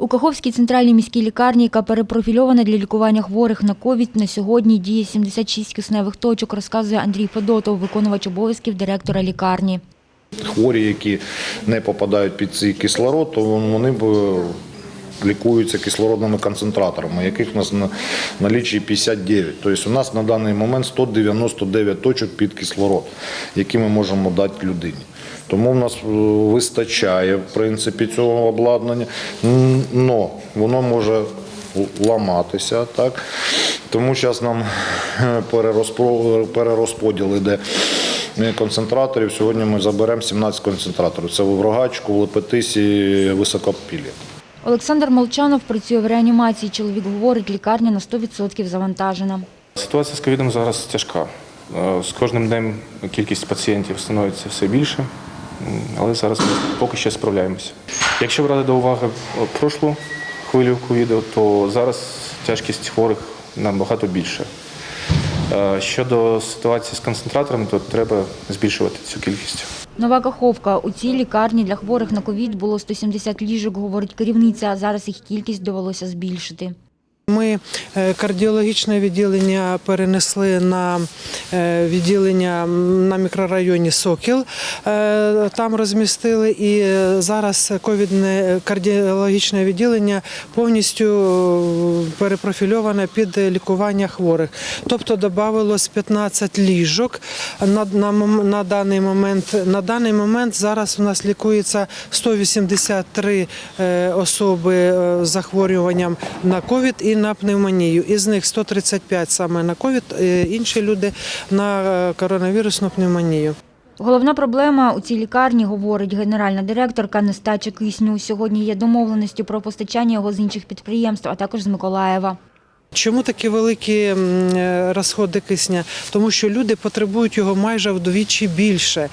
У Каховській центральній міській лікарні, яка перепрофільована для лікування хворих на ковід, на сьогодні діє 76 кисневих точок, розказує Андрій Федотов, виконувач обов'язків директора лікарні. Хворі, які не попадають під цей кислород, то вони б лікуються кислородними концентраторами, яких у нас на налічі 59. Тобто у нас на даний момент 199 точок під кислород, які ми можемо дати людині. Тому в нас е, вистачає в принципі цього обладнання, але воно може ламатися, так? Тому зараз нам е, перерозподіл іде концентраторів. Сьогодні ми заберемо 17 концентраторів. Це в Рогачку, в Лепетисі, Високопілі. Олександр Молчанов працює в реанімації. Чоловік говорить, лікарня на 100% завантажена. Ситуація з ковідом зараз тяжка. Е, З кожним днем кількість пацієнтів становиться все більше, але зараз ми поки що справляємося. Якщо брати до уваги е, прошлу хвилю ковіду, то зараз тяжкість хворих набагато більше. Е, Щодо ситуації з концентраторами, то треба збільшувати цю кількість. Нова Каховка. У цій лікарні для хворих на ковід було 170 ліжок, говорить керівниця, зараз їх кількість довелося збільшити. Ми е, кардіологічне відділення перенесли на е, відділення на мікрорайоні Сокіл. Е, Там розмістили і зараз ковідне кардіологічне відділення повністю перепрофільоване під лікування хворих. Тобто додавалось 15 ліжок на, на, на даний момент. На даний момент зараз у нас лікується 183 е, особи з захворюванням на ковід і на пневмонію. Із них 135 саме на ковід, е, інші люди на е, коронавірусну пневмонію. Головна проблема у цій лікарні, говорить генеральна директорка, нестача кисню. Сьогодні є домовленості про постачання його з інших підприємств, а також з Миколаєва. Чому такі великі е, розходи кисня? Тому що люди потребують його майже вдвічі більше,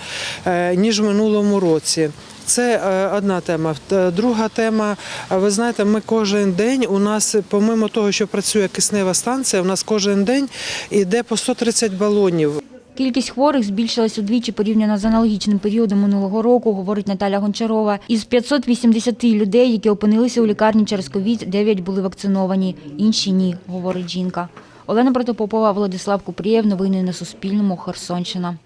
е, ніж в минулому році. Це е, одна тема. Друга тема, ви знаєте, ми кожен день у нас, помимо того, що працює киснева станція, у нас кожен день йде по 130 балонів. Кількість хворих збільшилась удвічі порівняно з аналогічним періодом минулого року, говорить Наталя Гончарова. Із 580 людей, які опинилися у лікарні через ковід, 9 були вакциновані, інші ні, говорить жінка. Олена Протопопова, Владислав Купрієв. Новини на Суспільному. Херсонщина.